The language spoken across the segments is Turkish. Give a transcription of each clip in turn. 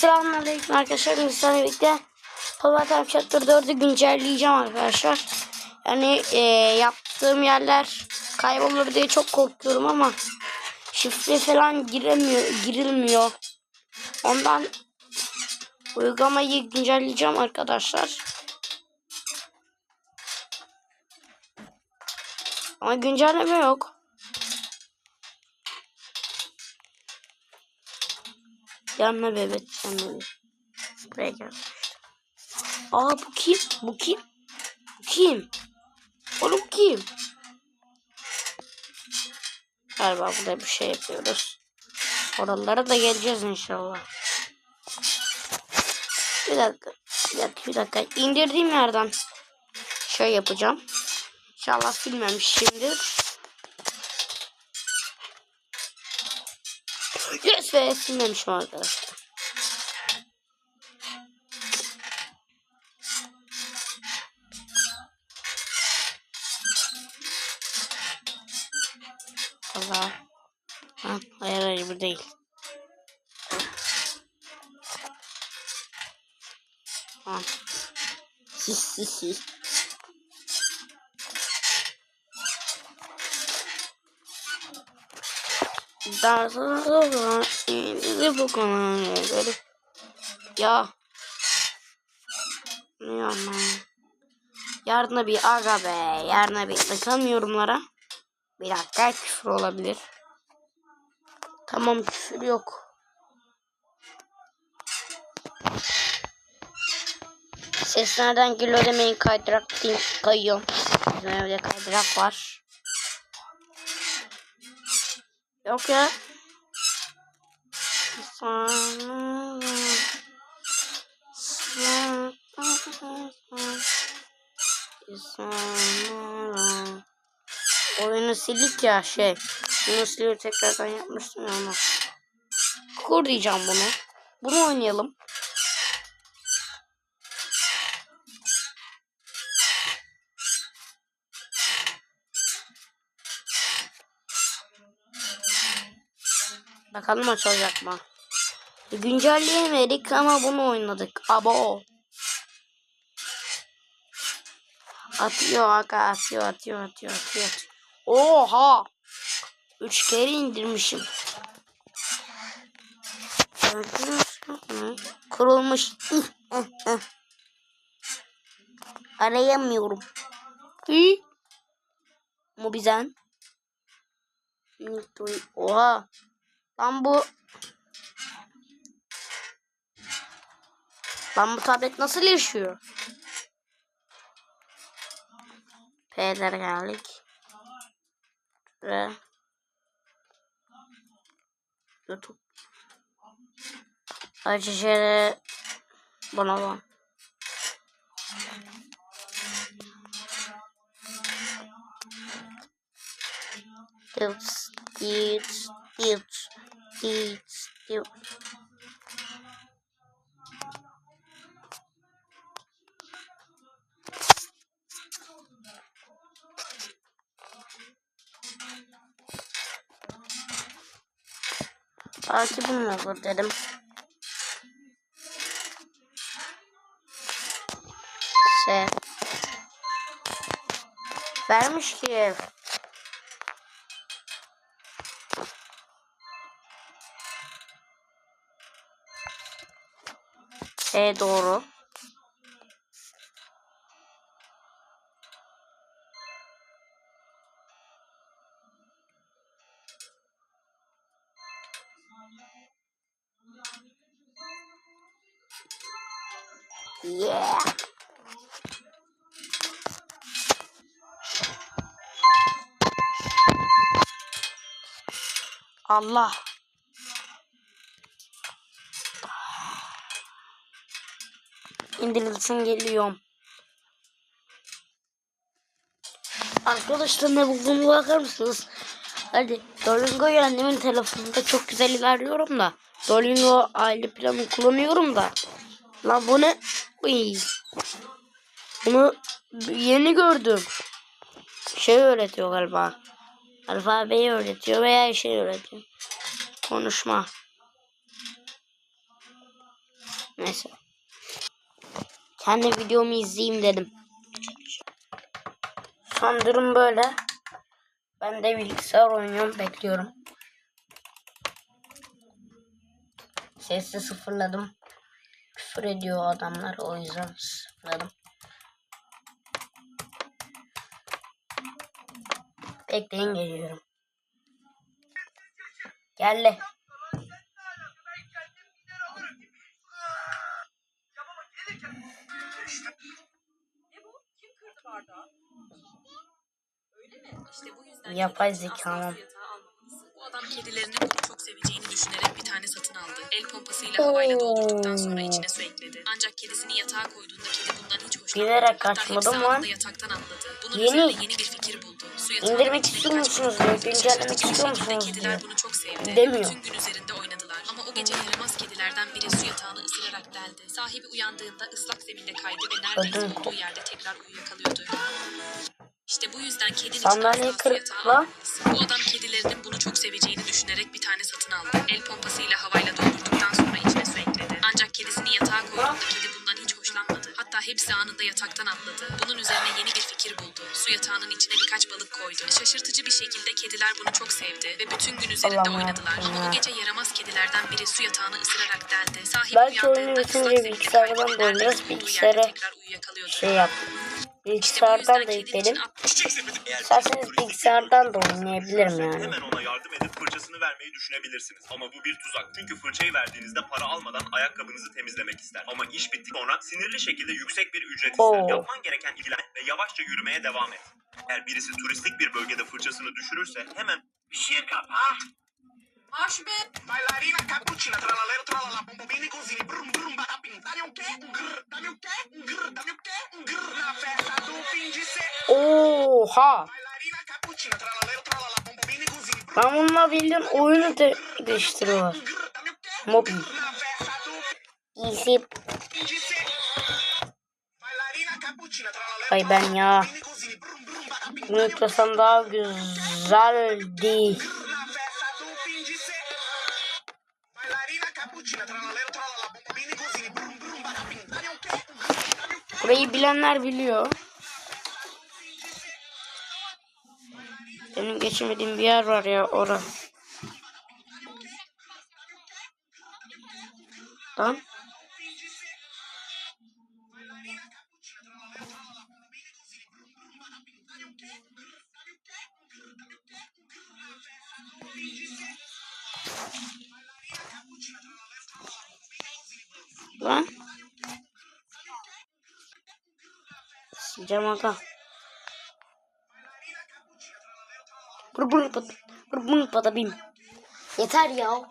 Selamünaleyküm arkadaşlar. Biz sana birlikte Polat Chapter 4'ü güncelleyeceğim arkadaşlar. Yani e, yaptığım yerler kaybolur diye çok korkuyorum ama şifre falan giremiyor, girilmiyor. Ondan uygulamayı güncelleyeceğim arkadaşlar. Ama güncelleme yok. Yanına bebek, yanına bebek. Buraya gel. Aa bu kim? Bu kim? Bu kim? Oğlum kim? Galiba burada bir şey yapıyoruz. Oralara da geleceğiz inşallah. Bir dakika. Bir dakika. Bir dakika. İndirdiğim yerden şey yapacağım. İnşallah silmemişimdir. Yes be silmemişim arkadaşlar. Allah. Ha, hayır hayır bu değil. Ha. Sis sis sis. bu konu Ya. Ne yana? Yarına bir aga be. Yarına bir bakalım yorumlara. Bir dakika küfür olabilir. Tamam küfür yok. Ses nereden geliyor demeyin kaydırak değil, kayıyorum. Bizim evde kaydırak var. Ya. Oyunu sildik ya şey. Bunu siliyor tekrardan yapmıştım ya onu. Kur diyeceğim bunu. Bunu oynayalım. Bakalım açılacak mı? Güncelleyemedik ama bunu oynadık. Abo. Atıyor aga atıyor atıyor atıyor atıyor. Oha. Üç kere indirmişim. Kurulmuş. Arayamıyorum. Mobizen. Oha. Lan bu Lan bu tablet nasıl yaşıyor? P'lere geldik. Ve YouTube. Açıcıları buna bak. Tilt, tilt, tilt, tilt. Belki bunu olur dedim. Şey. Vermiş ki. E doğru. Yeah. Allah. İndirilsin geliyorum. Arkadaşlar ne bulduğumu bakar mısınız? Hadi Duolingo'yu annemin telefonunda çok güzel ilerliyorum da. Duolingo aile planı kullanıyorum da. Lan bu ne? Uy. Bunu yeni gördüm. Şey öğretiyor galiba. Alfabeyi öğretiyor veya şey öğretiyor. Konuşma. Neyse. Kendi videomu izleyeyim dedim. Son durum böyle. Ben de bilgisayar oynuyorum bekliyorum. Sesi sıfırladım. Küfür ediyor adamlar o yüzden sıfırladım. Bekleyin geliyorum. Geldi. Yapay almamalısın. Bu adam kedilerinin bunu çok seveceğini düşünerek bir tane satın aldı. El pompasıyla havayla doldurduktan sonra içine su ekledi. Ancak kedisini yatağa koyduğunda kedi bundan hiç hoşlanmadı. Bilerek kaçmadım lan. yataktan atladı. Bunun Yeni. üzerine yeni bir fikir buldu. Su yatağının İndirmek istiyor musunuz güncellemek istiyor musunuz Kediler bunu çok sevdi. Demiyor. Bütün gün üzerinde oynadılar. Ama o gece yaramaz kedilerden biri su yatağını ısırarak deldi. Sahibi uyandığında ıslak zeminde kaydı ve neredeyse Ödüm olduğu yerde tekrar uyuyakalıyordu. Yüzden kedin için Sandalyeyi kırıp lan. Bu adam kedilerinin bunu çok seveceğini düşünerek bir tane satın aldı. El pompasıyla havayla doldurduktan sonra içine su ekledi. Ancak kedisini yatağa koyduğunda kedi bundan hiç hoşlanmadı. Hatta hepsi anında yataktan atladı. Bunun üzerine yeni bir fikir buldu. Su yatağının içine birkaç balık koydu. Şaşırtıcı bir şekilde kediler bunu çok sevdi ve bütün gün üzerinde Allah'ım oynadılar. yarabbim Ama ya. o gece yaramaz kedilerden biri su yatağını ısırarak deldi. Sahibi Belki oyunu uyandığında bitince ıslak zeminde bilgisayardan yerde Bilgisayara tekrar uyuyakalıyordu. Şey yap. Bilgisayardan da yükledim. İsterseniz bilgisayardan da oynayabilirim yani. Hemen ona yardım edip fırçasını vermeyi düşünebilirsiniz. Ama bu bir tuzak. Çünkü fırçayı verdiğinizde para almadan ayakkabınızı temizlemek ister. Ama iş bitti sonra sinirli şekilde yüksek bir ücret ister. Oo. Yapman gereken ilgilen ve yavaşça yürümeye devam et. Eğer birisi turistik bir bölgede fırçasını düşürürse hemen Shake up, ah! Marş be! Bailarina cappuccina, tralalero, tralala, bombini così, brum brum bakapin. Dammi un che, un grr, dammi un che, un grr, dammi un che, un grr. Na festa tu fingi se. Oha. Bailarina cappuccina, tralalero, tralala, bombini così, brum Ben bununla bildiğin oyunu de değiştiriyorlar. Mobil. tralalero, Ay ben ya. Bunu yüklesem daha güzeldi. Burayı bilenler biliyor. Benim geçemediğim bir yer var ya ora. Lan. Lan. Sileceğim aga. Bır pat bır patabim. Yeter ya.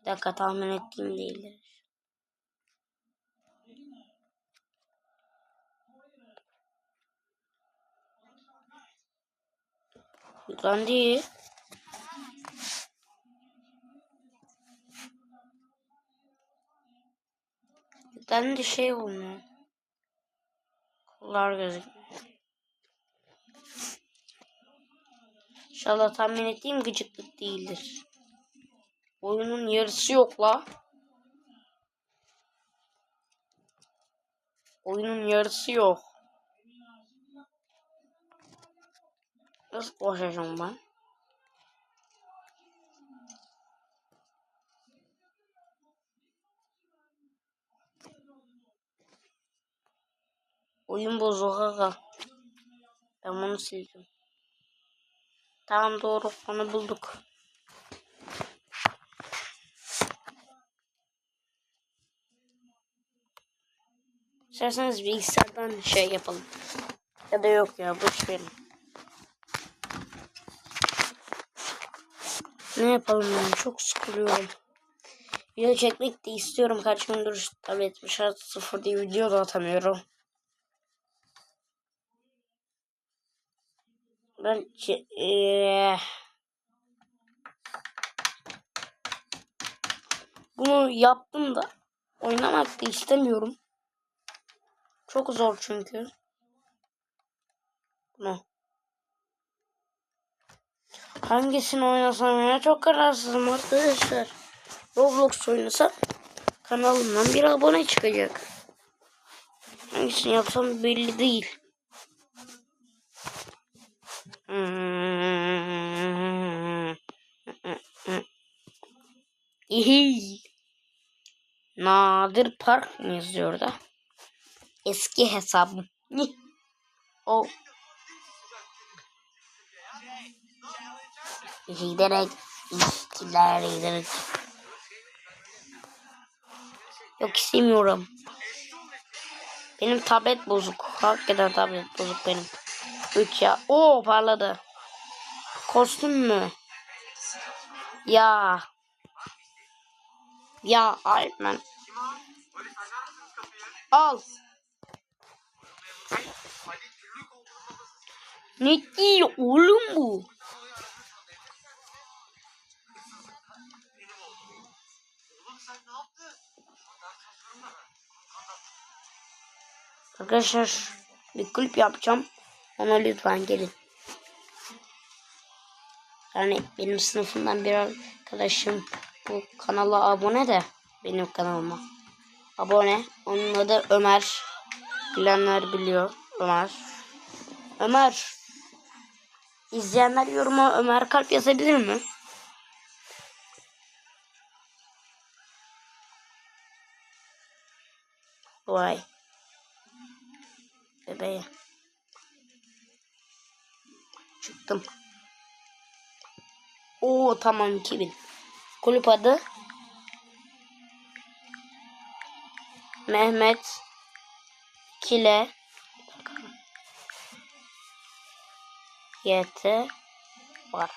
Bir dakika tahmin ettiğim değildir. Yüklendi. Yüklendi şey olmuyor. Kollar gözükmüyor. İnşallah tahmin ettiğim gıcıklık değildir. Oyunun yarısı yok la. Oyunun yarısı yok. Nasıl koşacağım ben? Oyun bozuk aga. Ben bunu sildim. Tamam doğru onu bulduk. İsterseniz bilgisayardan şey yapalım. Ya da yok ya boş verin. Ne yapalım yani çok sıkılıyorum. Video çekmek de istiyorum kaç gündür tablet şart sıfır diye video da atamıyorum. Ben eee, bunu yaptım da oynamak da istemiyorum. Çok zor çünkü. Bunu. Hangisini oynasam ya çok kararsızım arkadaşlar. Roblox oynasam kanalımdan bir abone çıkacak. Hangisini yapsam belli değil. İyi. Nadir Park mı yazıyor da? Eski hesabım. O. Giderek işçiler giderek. Yok istemiyorum. Benim tablet bozuk. Hakikaten tablet bozuk benim. 3 ya. Oo parladı. Kostüm mü? Ya. Ya Iron Al. Ne diyor oğlum bu? Arkadaşlar bir klip yapacağım. Ona lütfen gelin. Yani benim sınıfımdan bir arkadaşım bu kanala abone de benim kanalıma. Abone. Onun adı Ömer. Bilenler biliyor. Ömer. Ömer. İzleyenler yoruma Ömer kalp yazabilir mi? Vay. Bebeğe. Çıktım. Oo tamam 2000. Kulüp adı Mehmet Kile YT var.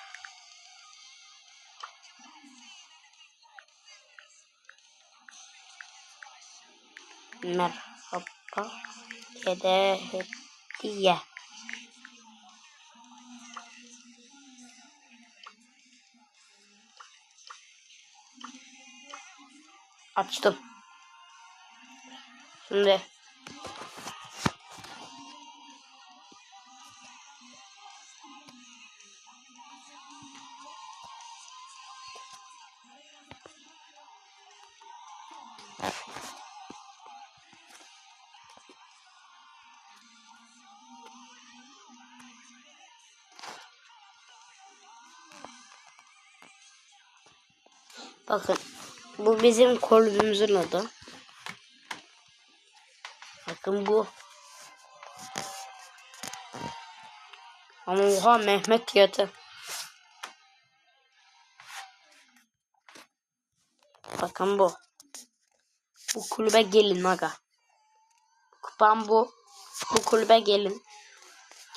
Merhaba. Kede hediye. Açtım. Şimdi bakın bu bizim kulübümüzün adı. Bakın bu. Ama oha Mehmet yatı. Bakın bu. Bu kulübe gelin aga. Kupam bu. Bu kulübe gelin.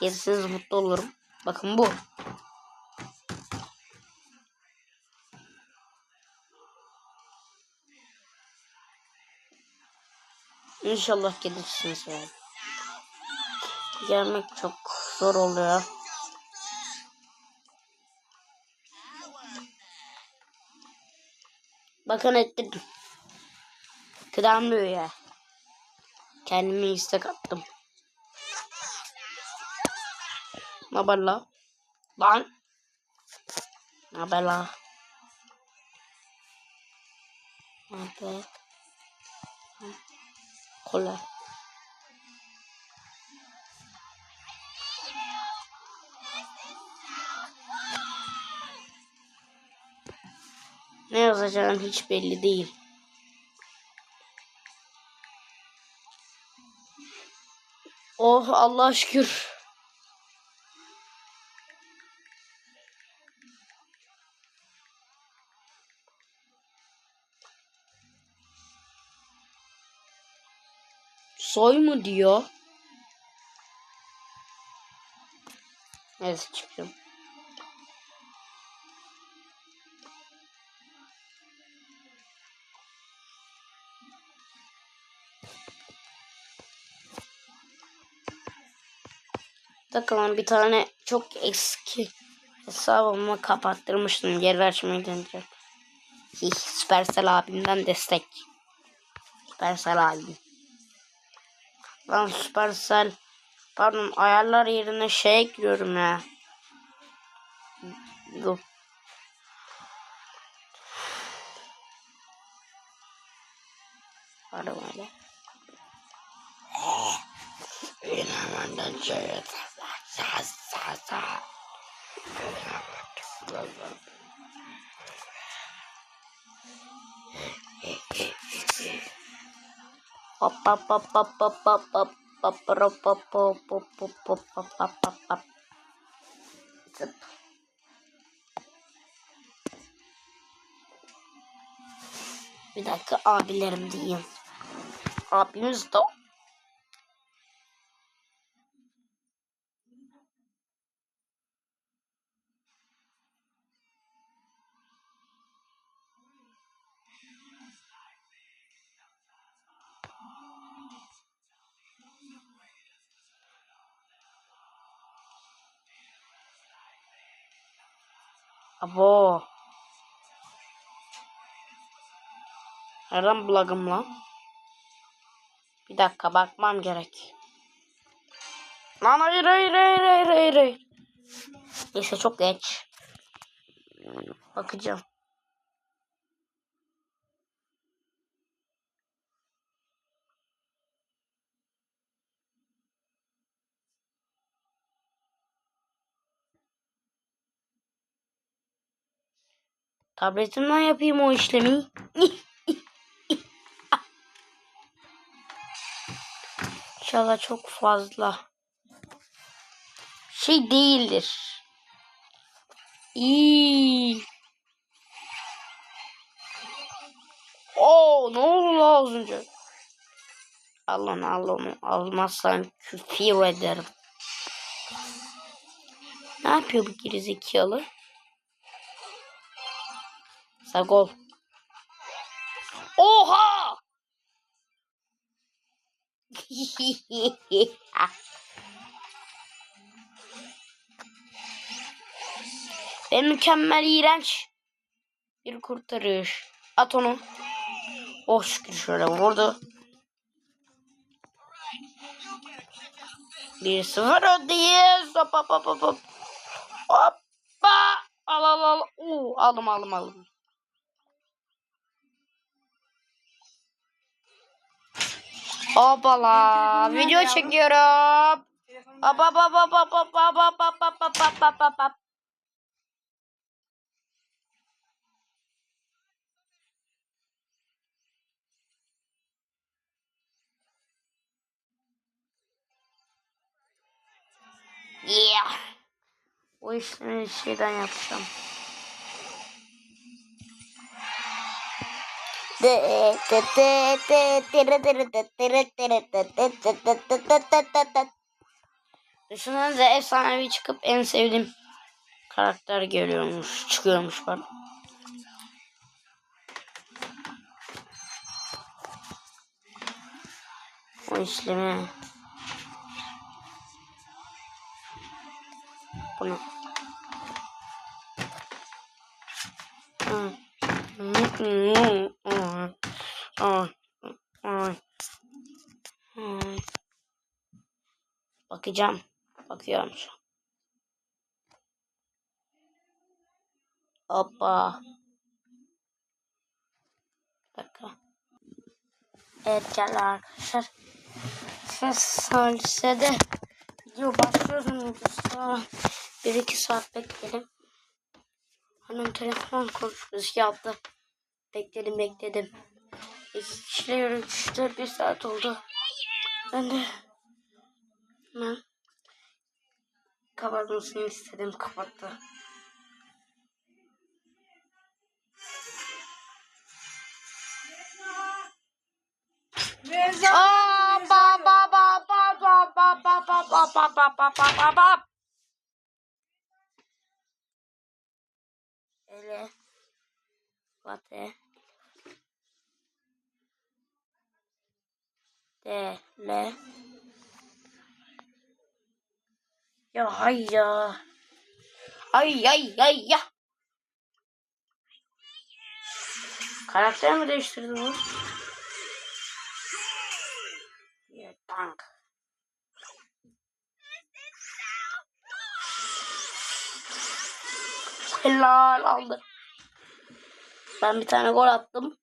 Gelirseniz mutlu olurum. Bakın bu. İnşallah gelirsiniz yani. Gelmek çok zor oluyor. Bakın ettirdim. Kıdemliyor ya. Kendime istek attım. Ne haber la? Lan. Ne haber la? Ne haber? Kola. Ne yazacağım hiç belli değil. Oh Allah şükür. Soy mu diyor? Evet çıktım. Bakalım bir tane çok eski hesabımı kapattırmıştım. Geri açmayı deneyeceğim. Hih, Supercell abimden destek. Supercell abim. Lan Supercell pardon ayarlar yerine şey ekliyorum ya. Dur. Hadi böyle. İnanmadan şöyle sa sa sa. Zıp. Bir dakika abilerim diyeyim. Abimiz de Abo. Nereden bulagım lan? Bir dakika bakmam gerek. Lan hayır hayır hayır hayır hayır. hayır. Neyse çok geç. Bakacağım. Tabletimden yapayım o işlemi. İnşallah çok fazla şey değildir. İyi. Oo ne oldu la az önce? Al onu al. Almazsan küfür ederim. Ne yapıyor bu gerizekalı? Sagol. Oha! Ve mükemmel iğrenç bir kurtarış. At onu. Oh şükür şöyle vurdu. 1-0 öndeyiz. Hop hop hop hop hop. Hoppa. Al al al. Oo, aldım aldım aldım. Hoppala. Video çekiyorum. Hop hop hop hop hop hop hop hop hop hop hop hop hop hop hop. Yeah. O işlemi şeyden Düşünsenize efsanevi çıkıp en sevdiğim karakter geliyormuş, çıkıyormuş bana. O işlemi. Bunu. Hı. Bakacağım. Bakıyorum şu an. Hoppa. Bir dakika. Evet gel arkadaşlar. Ses salisede video başlıyoruz. Sonra 1-2 saat bekledim. Hanım telefon konuşması yaptı. Bekledim bekledim. İki kişiyle yürüyüşler bir saat oldu. Ben de hemen kapatmasını istedim. Kapattı. Aa, ba ba ba ba ba ba ba ba ba ba ba ba ba ba ba. Ele. Bate. De. Le. Ya hay ya. Ay ay ay ya. Karakter mi değiştirdi bu? Ya tank. Helal aldı. Ben bir tane gol attım.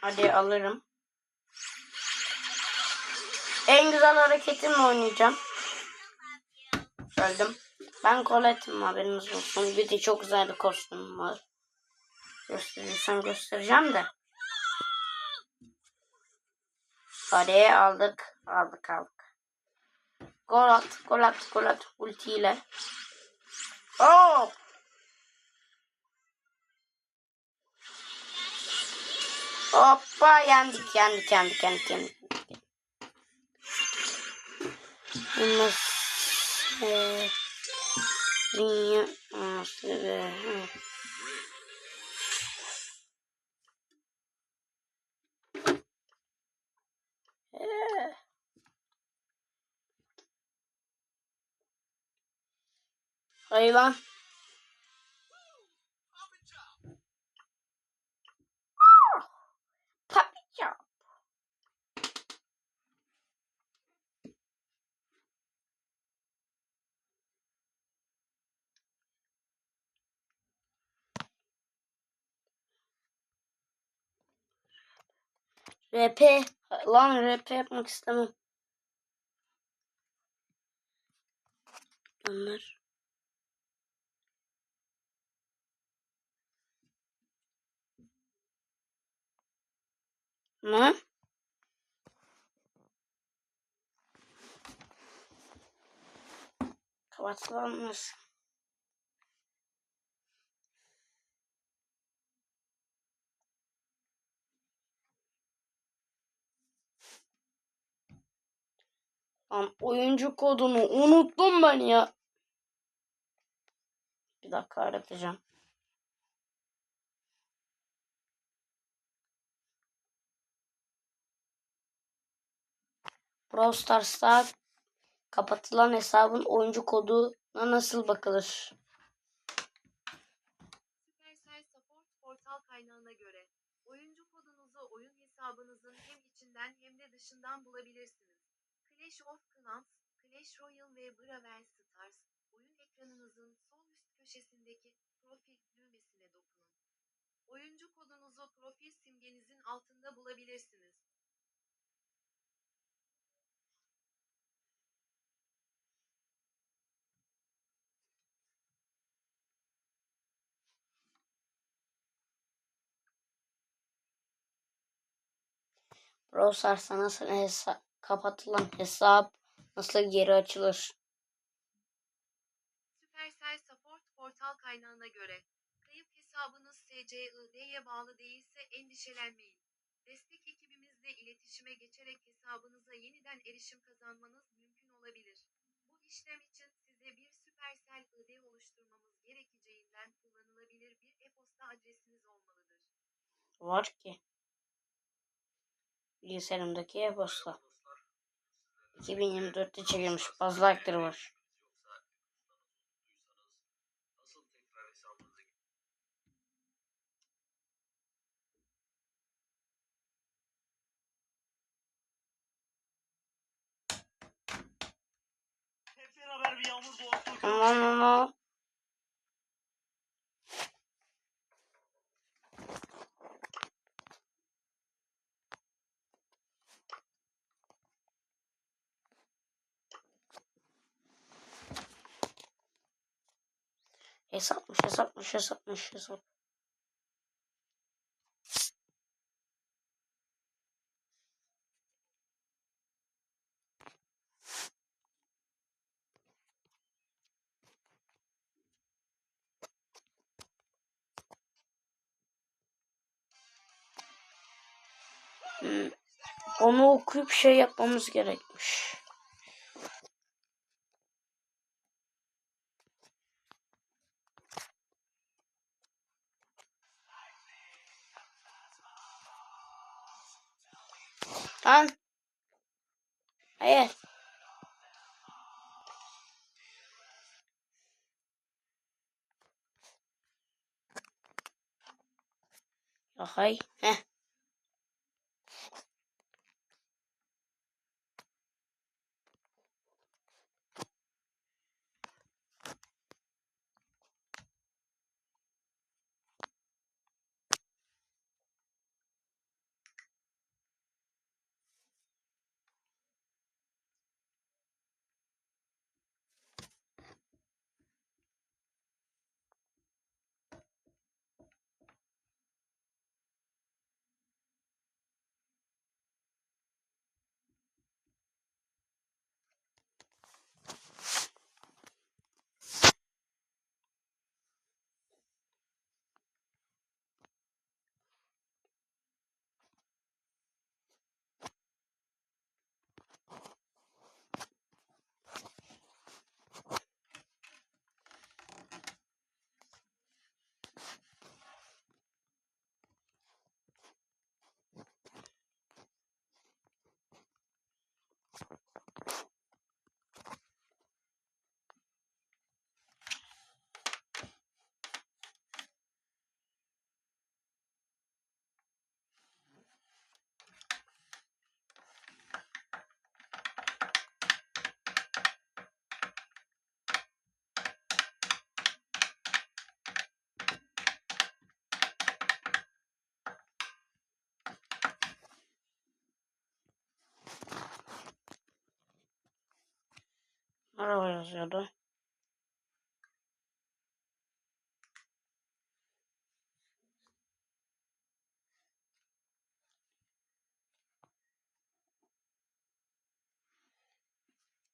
Hadi alırım. En güzel hareketimle oynayacağım. Öldüm. Ben Colette'im haberiniz olsun. Bir de çok güzel bir kostümüm var. Gösterirsem göstereceğim de. Hadi aldık. Aldık aldık. Gol at. Gol at. Gol at. Ultiyle. Oh! Hoppa yendik yendik yendik yendik yendik. Nasıl? Dünya nasıl? Puppy chop. RP. Lan RP yapmak istemem. Onlar. Ne? Kapatılmış. Lan oyuncu kodunu unuttum ben ya. Bir dakika aratacağım. Brawl Stars'ta kapatılan hesabın oyuncu koduna nasıl bakılır? Supercell Support portal kaynağına göre oyuncu kodunuzu oyun hesabınızın hem içinden hem de dışından bulabilirsiniz. Clash of Clans, Clash Royale ve Brawl Stars oyun ekranınızın sol üst köşesindeki profil düğmesine dokunun. Oyuncu kodunuzu profil simgenizin altında bulabilirsiniz. Brawl Stars'ta nasıl hesa- kapatılan hesap nasıl geri açılır? Supercell Support portal kaynağına göre kayıp hesabınız SCID'ye bağlı değilse endişelenmeyin. Destek ekibimizle iletişime geçerek hesabınıza yeniden erişim kazanmanız mümkün olabilir. Bu işlem için size bir Supercell ID oluşturmamız gerekeceğinden kullanılabilir bir e-posta adresiniz olmalıdır. Var ki. Bilgisayarımdaki e-posta. 2024'te çekilmiş. Fazla aktörü var. Aman aman. Hesapmış hesapmış hesapmış hesap. Hmm. Onu okuyup şey yapmamız gerekmiş. Lan. Hayır. Hay. Heh. Yazıyordu.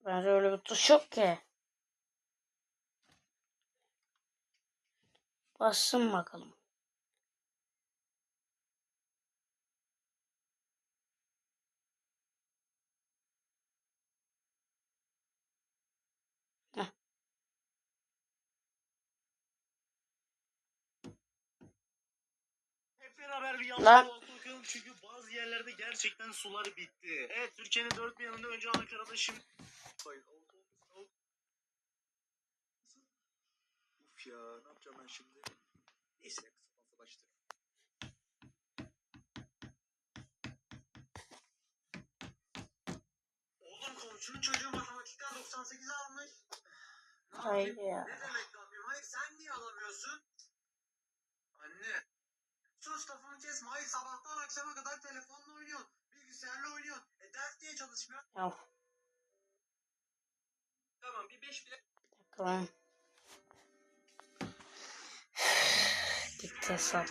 Bence öyle bir tuş yok ki. Bassın bakalım. Heh. Hep beraber bir yandan bakalım çünkü bazı yerlerde gerçekten sular bitti. Evet Türkiye'nin dört bir yanında önce Ankara'da şimdi... Hayır, oldu, oldu. Uf ya ne yapacağım ben şimdi? Neyse kısa fazla başlarım. Oğlum komşunun çocuğu matematikten 98 almış. Ne Hayır yapayım? ya. Ne demek ne yapayım? Hayır sen niye alamıyorsun? Sus lafını kesme. Hayır sabahtan akşama kadar telefonla oynuyorsun. Bilgisayarla oynuyorsun. E ders diye çalışmıyor. Ya Tamam bir beş bile. bir dakika lan. Gitti hesap.